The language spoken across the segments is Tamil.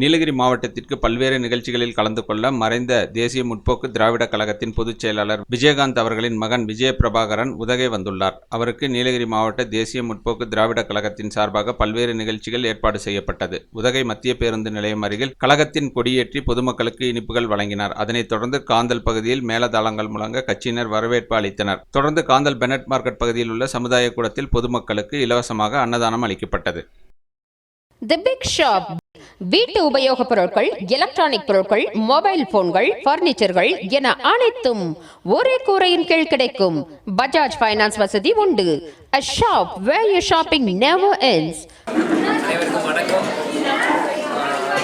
நீலகிரி மாவட்டத்திற்கு பல்வேறு நிகழ்ச்சிகளில் கலந்து கொள்ள மறைந்த தேசிய முற்போக்கு திராவிட கழகத்தின் பொதுச் செயலாளர் விஜயகாந்த் அவர்களின் மகன் விஜய பிரபாகரன் உதகை வந்துள்ளார். அவருக்கு நீலகிரி மாவட்ட தேசிய முற்போக்கு திராவிட கழகத்தின் சார்பாக பல்வேறு நிகழ்ச்சிகள் ஏற்பாடு செய்யப்பட்டது. உதகை மத்திய பேருந்து நிலையம் அருகில் கழகத்தின் கொடியேற்றி பொதுமக்களுக்கு இனிப்புகள் வழங்கினார். அதனைத் தொடர்ந்து காந்தல் பகுதியில் மேலதாளங்கள் முழங்க கட்சியினர் வரவேற்பு அளித்தனர். தொடர்ந்து காந்தல் பெனட் மார்க்கெட் பகுதியில் உள்ள சமுதாய கூடத்தில் பொதுமக்களுக்கு இலவசமாக அன்னதானம் அளிக்கப்பட்டது. தி பிக் ஷாப் வீட்டு உபயோகப் பொருட்கள் எலக்ட்ரானிக் பொருட்கள் மொபைல் போன்கள் பர்னிச்சர்கள் என அனைத்தும் ஒரே கூரையின் கீழ் கிடைக்கும். பஜாஜ் ஃபைனான்ஸ் வசதி உண்டு. A shop where your shopping never ends. அனைவருக்கும் வணக்கம்.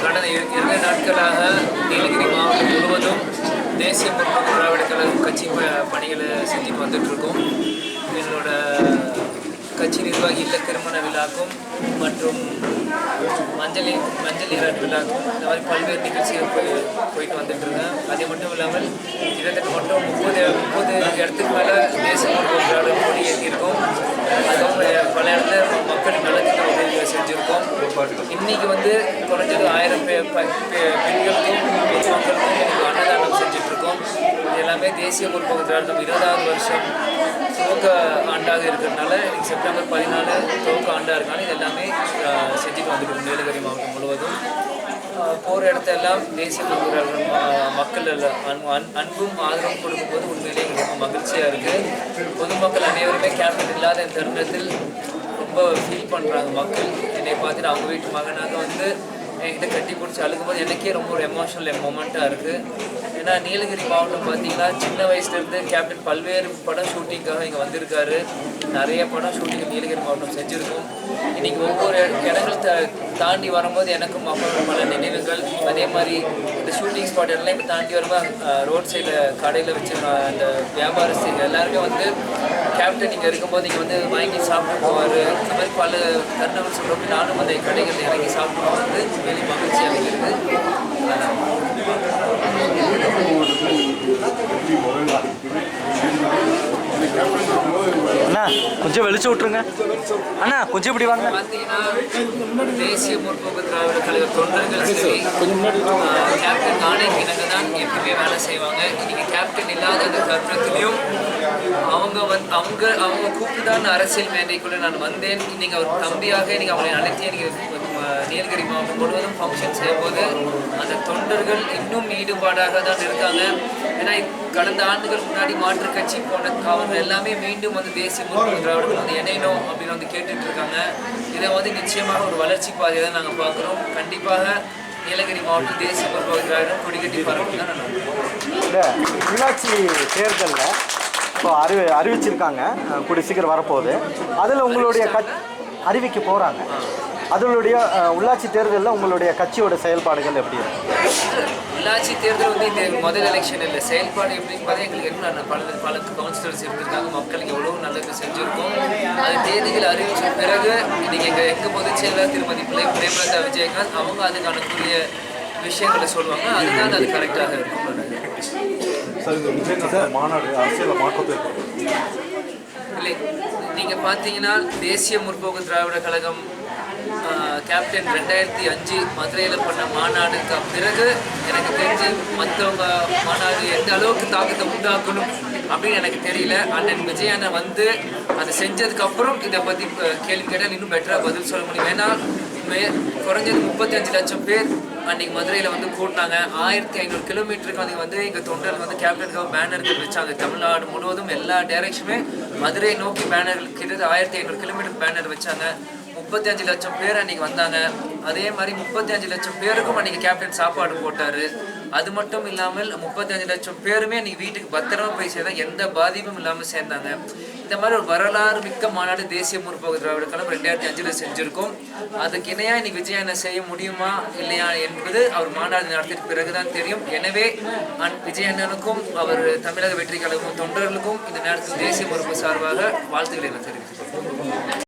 கடந்த இரண்டு நாட்களாக நீலகிரி மாவட்டம் முழுவதும் தேசிய முற்போக்கு திராவிட கழகம் கட்சி பணிகளை செஞ்சுட்டு வந்துட்டு இருக்கோம். என்னோட கட்சி நிர்வாகி இல்ல திருமண விழாக்கும் மற்றும் மஞ்சள் மஞ்சள் நீராட்டு விழாக்கும் இந்த மாதிரி பல்வேறு நிகழ்ச்சிகள் போய் போயிட்டு வந்துட்டு இருந்தேன் அது மட்டும் இல்லாமல் கிட்டத்தட்ட மட்டும் முப்பது முப்பது இடத்துக்கு மேலே தேசம் முற்போக்கு திராவிட கொடி ஏற்றியிருக்கோம் அதுவும் பல இடத்துல மக்கள் நலத்திட்ட உதவிகள் செஞ்சுருக்கோம். இன்னைக்கு வந்து குறைஞ்சது ஆயிரம் பெண்களுக்கும் பொதுமக்களுக்கும் இன்னைக்கு அன்னதானம் செஞ்சுட்டு இருக்கோம் இது எல்லாமே தேசிய முற்போக்கு திராவிடம் இருபதாவது வருஷம் துவக்க ஆண்டாக இருக்கிறதுனால இன்னைக்கு செப்டம்பர் பதினாலு துவக்க ஆண்டாக இருக்கனால இது எல்லாமே செஞ்சுட்டு வந்துருக்கோம் நீலகிரி மாவட்டம் முழுவதும். போகிற இடத்த எல்லாம் தேசிய முற்போக்கு மக்கள் எல்லாம் அன்- அன்பும் ஆதரவும் கொடுக்கும்போது உண்மையிலேயே ரொம்ப மகிழ்ச்சியாக இருக்குது பொதுமக்கள் அனைவருமே கேப்டன் இல்லாத இந்த தருணத்தில் ரொம்ப ஃபீல் பண்ணுறாங்க மக்கள். என்னை பார்த்துட்டு அவங்க வீட்டு மகனாக வந்து என்கிட்ட கட்டி பிடிச்சி அழுகும்போது எனக்கே ரொம்ப ஒரு எமோஷனல் மூமெண்ட்டாக இருக்குது ஏன்னா நீலகிரி மாவட்டம் பார்த்தீங்கன்னா சின்ன வயசுலேருந்து கேப்டன் பல்வேறு படம் ஷூட்டிங்காக இங்கே வந்திருக்காரு. நிறைய படம் ஷூட்டிங் நீலகிரி மாவட்டம் செஞ்சுருக்கோம். இன்றைக்கி ஒவ்வொரு இடங்கள் த தாண்டி வரும்போது எனக்கும் மக்களோட பல நினைவுகள். அதே மாதிரி இந்த ஷூட்டிங் ஸ்பாட் எல்லாம் இப்போ தாண்டி வரும்போது ரோட் சைடில் கடையில் வச்சு அந்த வியாபாரஸ்தர்கள் எல்லாருமே வந்து கேப்டன் இங்கே இருக்கும்போது இங்கே வந்து வாங்கி சாப்பிட்டு போவார். இந்த மாதிரி பல தருணங்கள் சொல்கிறப்ப நானும் அந்த கடைகளில் இறங்கி சாப்பிட்டு வந்து வெளி மகிழ்ச்சி அளிக்கிறது அண்ணா கொஞ்சம் வெளிச்சு விட்ருங்க அண்ணா கொஞ்சம் இப்படி வாங்க. பார்த்தீங்கன்னா தேசிய முற்போக்கு திராவிட கழக தொண்டர்கள் சரி கேப்டன் நானே இணங்க தான் எப்பவுமே வேலை செய்வாங்க. இன்னைக்கு கேப்டன் இல்லாத அந்த தருணத்திலையும் அவங்க வந்து அவங்க அவங்க கூப்பிட்டு தான் அரசியல் மேடைக்குள்ள நான் வந்தேன். இன்னைக்கு அவர் தம்பியாக இன்னைக்கு அவங்களை அழைத்து எனக்கு நீலகிரி மாவட்டம் முழுவதும் ஃபங்க்ஷன் செய்யும்போது அந்த தொண்டர்கள் இன்னும் ஈடுபாடாக தான் இருக்காங்க. ஏன்னா கடந்த ஆண்டுகள் முன்னாடி மாற்றுக் கட்சி போன அவங்க எல்லாமே மீண்டும் வந்து தேசிய முற்போக்கு திராவிடர்கள் வந்து இணையணும் அப்படின்னு வந்து கேட்டுட்டு இருக்காங்க. இதை வந்து நிச்சயமாக ஒரு வளர்ச்சி பாதையை தான் நாங்கள் பார்க்குறோம். கண்டிப்பாக நீலகிரி மாவட்டம் தேசிய முற்போக்கு திராவிடம் கொடிக்கட்டி பறக்கும் தான் நான் உள்ளாட்சி தேர்தலில் இப்போ அறிவி அறிவிச்சிருக்காங்க. கூடிய சீக்கிரம் வரப்போகுது. அதில் உங்களுடைய கட் அறிவிக்க போகிறாங்க அதனுடைய உள்ளாட்சி தேர்தலில் உங்களுடைய கட்சியோட செயல்பாடுகள் எப்படி இருக்கும் உள்ளாட்சி தேர்தல் வந்து இந்த முதல் எலெக்ஷன் இல்லை. செயல்பாடு எப்படின்னு பார்த்தா எங்களுக்கு என்ன பல பல கவுன்சிலர்ஸ் இருந்திருக்காங்க மக்களுக்கு எவ்வளோ நல்லது செஞ்சுருக்கோம். அது தேதிகள் அறிவிச்ச பிறகு இன்னைக்கு எங்கள் எங்கள் பொதுச் செயலாளர் திருமதி பிள்ளை பிரேமலதா விஜயகாந்த் அவங்க அதுக்கானக்குரிய விஷயங்களை சொல்லுவாங்க. அதுதான் அது கரெக்டாக இருக்கும். மாநாடு அரசியல மாற்றத்தை இல்லை. நீங்கள் பார்த்தீங்கன்னா தேசிய முற்போக்கு திராவிட கழகம் கேப்டன் ரெண்டாயிரத்தி அஞ்சு மதுரையில் பண்ண மாநாடுக்கு பிறகு எனக்கு தெரிஞ்சு மற்றவங்க மாநாடு எந்த அளவுக்கு தாக்கத்தை உண்டாக்கணும் அப்படின்னு எனக்கு தெரியல. அண்ணன் விஜய் அண்ணன் வந்து அதை செஞ்சதுக்கப்புறம் இதை பற்றி கேள்வி கேட்டால் இன்னும் பெட்டராக பதில் சொல்ல முடியும். ஏன்னா மே குறைஞ்சது முப்பத்தஞ்சு லட்சம் பேர் அன்றைக்கி மதுரையில் வந்து கூட்டினாங்க. ஆயிரத்தி ஐநூறு கிலோமீட்டருக்கு வந்து வந்து எங்கள் தொண்டர்கள் வந்து கேப்டனுக்காக பேனர்கள் வச்சாங்க. தமிழ்நாடு முழுவதும் எல்லா டைரக்ஷனுமே மதுரை நோக்கி பேனர்கள் கிட்டத்தட்ட ஆயிரத்தி ஐநூறு கிலோமீட்டர் பேனர் வச்சாங்க. முப்பத்தி அஞ்சு லட்சம் பேர் அன்றைக்கி வந்தாங்க. அதே மாதிரி முப்பத்தி அஞ்சு லட்சம் பேருக்கும் அன்றைக்கி கேப்டன் சாப்பாடு போட்டார். அது மட்டும் இல்லாமல் முப்பத்தி அஞ்சு லட்சம் பேருமே அன்றைக்கி வீட்டுக்கு பத்திரமா போய் சேர்ந்தாங்க எந்த பாதிப்பும் இல்லாமல் சேர்ந்தாங்க. இந்த மாதிரி ஒரு வரலாறு மிக்க மாநாடு தேசிய முற்போக்கு திராவிட கழகம் ரெண்டாயிரத்தி அஞ்சில் செஞ்சுருக்கோம். அதுக்கு இணையாக இன்னைக்கு விஜய் அண்ணன் செய்ய முடியுமா இல்லையா என்பது அவர் மாநாடு நடத்திய பிறகுதான் தெரியும். எனவே விஜய் அண்ணனுக்கும் அவர் தமிழக வெற்றி கழகம் தொண்டர்களுக்கும் இந்த நேரத்தில் தேசிய முற்பு சார்பாக வாழ்த்துக்களை நான் தெரிவித்துக்கொள்கிறேன்